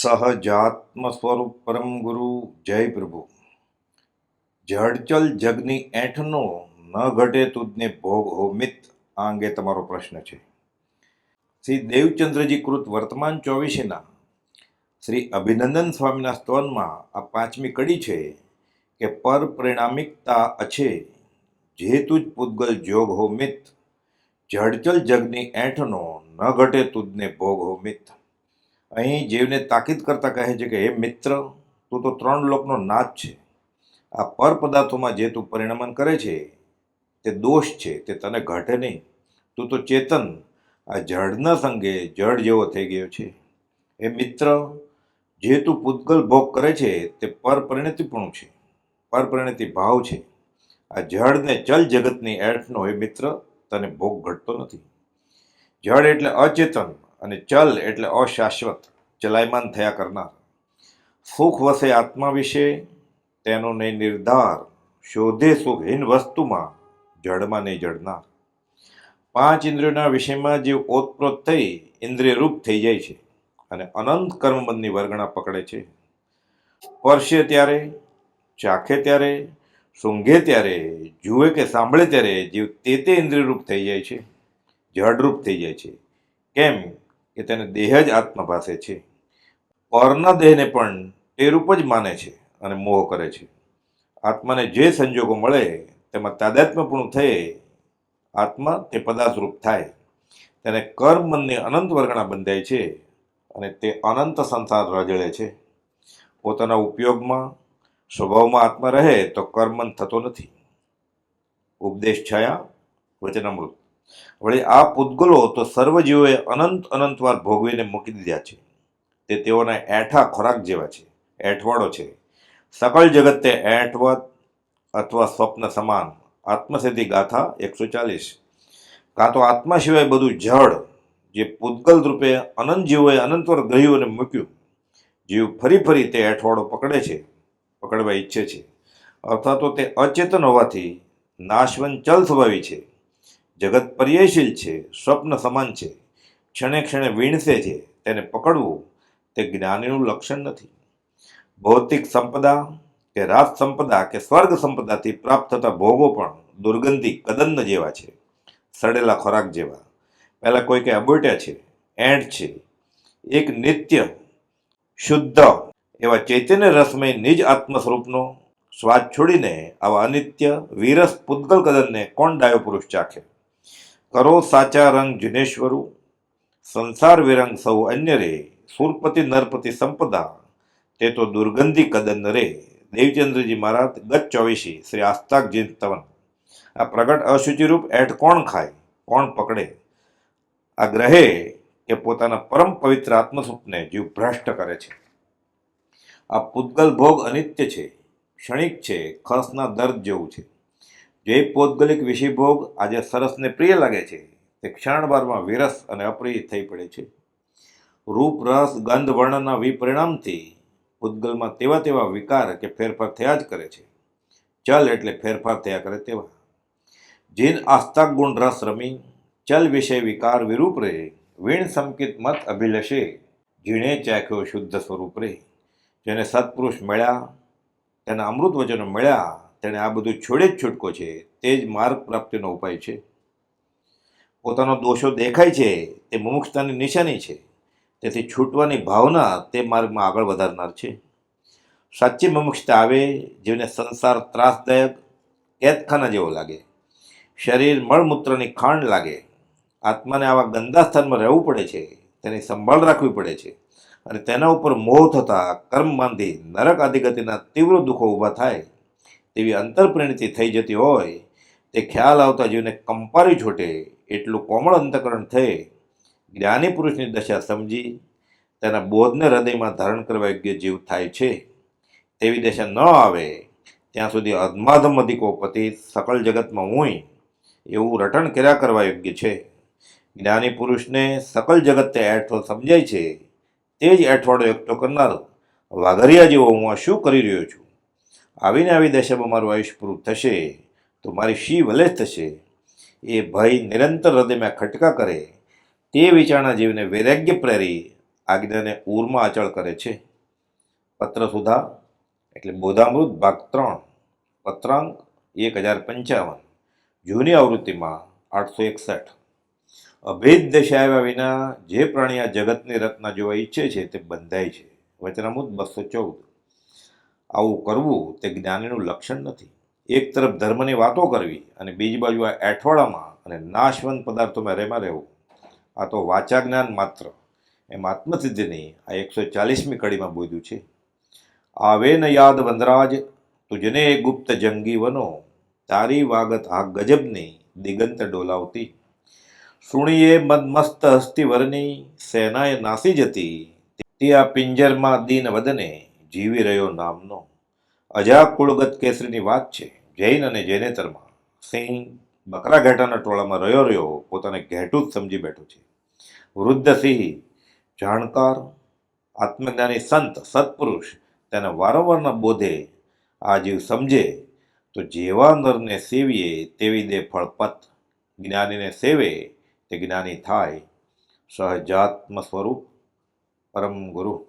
સહજાત્મ સ્વરૂપ પરમ ગુરુ જય પ્રભુ. જડચલ જગની એઠનો ન ઘટે તુજને ભોગ હો મિત આ અંગે તમારો પ્રશ્ન છે. શ્રી દેવચંદ્રજી કૃત વર્તમાન ચોવીસીના શ્રી અભિનંદન સ્વામીના સ્તવનમાં આ પાંચમી કડી છે કે પર પરિણામિકતા અછે જે તુજ પૂદગલ જોગ હો મિત. જડચલ જગની એઠનો ન ઘટે તુજને ભોગ હો મિત. અહીં જીવને તાકીદ કરતા કહે છે કે, હે મિત્ર, તું તો ત્રણ લોકનો નાથ છે. આ પર પદાર્થોમાં જે તું પરિણમન કરે છે, તે દોષ છે, તે તને ઘટે નહીં. તું તો ચેતન. આ જળના સંગે જળ જેવો થઈ ગયો છે. એ મિત્ર, જે તું પૂતગલ ભોગ કરે છે, તે પરપરિણતિપૂર્ણ છે. પરપરિણતિ ભાવ છે. આ જળને ચલ જગતની એઠનો એ મિત્ર, તને ભોગ ઘટતો નથી. જળ એટલે અચેતન અને ચલ એટલે અશાશ્વત, ચલાયમાન થયા કરનાર. સુખ વસે આત્મા વિશે, તેનો નહીં નિર્ધાર, શોધે સુખહીન વસ્તુમાં, જડમાં નહીં જડનાર. પાંચ ઇન્દ્રિયોના વિષયમાં જે ઓતપ્રોત થઈ, ઇન્દ્રિયરૂપ થઈ જાય છે અને અનંત કર્મબંધની વર્ગણા પકડે છે. સ્પર્શે ત્યારે, ચાખે ત્યારે, સૂંઘે ત્યારે, જુએ કે સાંભળે ત્યારે, જીવ તે તે ઇન્દ્રિયરૂપ થઈ જાય છે, જડરૂપ થઈ જાય છે. કેમ? કે તેને દેહ જ આત્મા પાસે છે. પરના દેહને પણ તે રૂપ જ માને છે અને મોહ કરે છે. આત્માને જે સંજોગો મળે તેમાં તાદાત્મ્યપૂર્ણ થઈ આત્મા તે પદાર્થરૂપ થાય. તેને કર્મ મનની અનંત વર્ગણા બંધાય છે અને તે અનંત સંસાર રજળે છે. પોતાના ઉપયોગમાં, સ્વભાવમાં આત્મા રહે તો કર્મન થતો નથી. ઉપદેશ છાયા, વચનામૃત. વળી આ પૂતગલો તો સર્વજીવોએ અનંત અનંત વાર ભોગવીને મૂકી દીધા છે. તે તેઓના એઠા ખોરાક જેવા છે એઠવાડો છે. સકળ જગત તે એઠવત અથવા સ્વપ્ન સમાન, આત્મસિદ્ધિ ગાથા એકસો ચાલીસ. કાં તો આત્મા સિવાય બધું જળ જે પૂતગલ રૂપે અનંત જીવોએ અનંતવાર ગ્રહ્યું અને મૂક્યું, જીવ ફરી ફરી તે એઠવાડો પકડે છે, પકડવા ઈચ્છે છે. અથવા તો તે અચેતન હોવાથી નાશવન ચલ સ્વભાવી છે. જગત પર્યયશીલ છે, સ્વપ્ન સમાન છે, ક્ષણે ક્ષણે વીણસે છે, તેને પકડવું તે જ્ઞાનીનું લક્ષણ નથી. ભૌતિક સંપદા કે રાજ સંપદા કે સ્વર્ગ સંપદાથી પ્રાપ્ત થતા ભોગો પણ દુર્ગંધી કદન્ન જેવા છે, સડેલા ખોરાક જેવા. પહેલાં કોઈ કે અબોટ્યા છે એંડ છે, એક નિત્ય, શુદ્ધ એવા ચૈતન્ય રસમય નિજ આત્મ સ્વરૂપનો સ્વાદ છોડીને આવા અનિત્ય, વીરસ પૂતગલ કદનને કોણ ડાયો પુરુષ ચાખે? કરો સાચા રંગ જિનેશ્વરુ, સંસાર વિરંગ સૌ અન્ય રે સુરપતિ નરપતિ સંપદા તે તો દુર્ગંધી કદન રે. દેવચંદ્રજી મહારાજ, ગત ચોવીસી શ્રી આસ્તાક જીન તવન. આ પ્રગટ અશુચિરૂપ એઠ કોણ ખાય? કોણ પકડે? આ ગ્રહે કે પોતાના પરમ પવિત્ર આત્મસ્વરૂપને જીવ ભ્રષ્ટ કરે છે. આ પૂતગલ ભોગ અનિત્ય છે, ક્ષણિક છે, ખસના દર્દ જેવું છે. જે પૌદ્ગલિક વિષય ભોગ આજે સરસને પ્રિય લાગે છે, તે ક્ષણભરમાં વિરસ અને અપ્રિય થઈ પડે છે. રૂપ, રસ, ગંધ વર્ણના વિપરિણામથી પૂતગલમાં તેવા તેવા વિકાર કે ફેરફાર થયા જ કરે છે. ચલ એટલે ફેરફાર થયા કરે તેવા. જીન આસ્તાક ગુણ રસ રમી, ચલ વિષય વિકાર વિરૂપ રે વીણ સંકિત મત અભિલષે જીણે ચાખ્યો શુદ્ધ સ્વરૂપ રે જેને સત્પુરુષ મળ્યા, તેના અમૃત વચનો મળ્યા તેણે આ બધું છોડે જ છૂટકો છે, તે જ માર્ગ પ્રાપ્તિનો ઉપાય છે. પોતાનો દોષો દેખાય છે, તે મુમુક્ષતાની નિશાની છે. તેથી છૂટવાની ભાવના તે માર્ગમાં આગળ વધારનાર છે. સાચી મુમુક્ષતા આવે, જેને સંસાર ત્રાસદાયક કેદખાના જેવો લાગે. શરીર મળમૂત્રની ખાંડ લાગે. આત્માને આવા ગંદા સ્થાનમાં રહેવું પડે છે, તેની સંભાળ રાખવી પડે છે. અને તેના ઉપર મોહ થતા કર્મ બાંધી નરક આદિગતિના તીવ્ર દુઃખો ઊભા થાય. તેવી અંતરપ્રણિતિ થઈ જતી હોય, તે ખ્યાલ આવતા જીવને કંપારી છોટે, એટલું કોમળ અંતકરણ થઈ જ્ઞાની પુરુષની દશા સમજી, તેના બોધને હૃદયમાં ધારણ કરવા યોગ્ય જીવ થાય છે. તેવી દશા ન આવે, ત્યાં સુધી અધમાધમ અધિકો પતિ સકળ જગતમાં હુંય, એવું રટણ કર્યા કરવા યોગ્ય છે. જ્ઞાની પુરુષને સકલ જગત એઠો સમજાય છે. તે જ એઠવાડો એકઠો કરનાર વાઘરિયા જેવો હું આ શું કરી રહ્યો છું? આવીને આવી દશામાં મારું આયુષ્ય પૂરું થશે, તો મારી શી વલેજ થશે. એ ભય નિરંતર હૃદયમાં ખટકા કરે, તે વિચારણા જીવને વૈરાગ્ય પ્રેરી આજ્ઞાને ઊરમાં અચળ કરે છે. પત્ર સુધા, એટલે બોધામૃત ભાગ ત્રણ, પત્રાંક એક હજાર પંચાવન, જૂની આવૃત્તિમાં આઠસો એકસઠ. અભેદ દશા આવ્યા વિના જે પ્રાણી આ જગતની રચના જોવા ઈચ્છે છે તે બંધાય છે. વચનામૃત બસો ચૌદ. આવું કરવું તે જ્ઞાનીનું લક્ષણ નથી. એક તરફ ધર્મની વાતો કરવી અને બીજી બાજુ આ એઠવાડામાં અને નાશવંત પદાર્થોમાં રેમાં રહેવું. આ તો વાચા જ્ઞાન માત્ર. એમ આત્મસિદ્ધિની આ એકસો ચાલીસમી કડીમાં બોધ્યું છે. આવે ન યાદ વનરાજ તુજને ગુપ્ત જંગી વનો. તારી વાગત આ ગજબની દિગંત ડોલાવતી. સુણીએ મદમસ્ત હસ્તિવરની સેનાએ નાસી જતી. તે આ પિંજરમાં દીન વદને જીવી રહ્યો નામનો અજા કુળગત કેસરીની વાત છે. જૈન અને જૈનેતરમાં સિંહ બકરા ઘેટાના ટોળામાં રહ્યો રહ્યો પોતાને ઘેટું જ સમજી બેઠો છે. વૃદ્ધ સિંહ જાણકાર, આત્મજ્ઞાની સંત, સત્પુરુષ તેને વારંવારના બોધે આ જીવ સમજે તો જેવા નરને સેવીએ તેવી દે ફળપત જ્ઞાનીને સેવે તે જ્ઞાની થાય. સહજાત્મ સ્વરૂપ પરમ ગુરુ.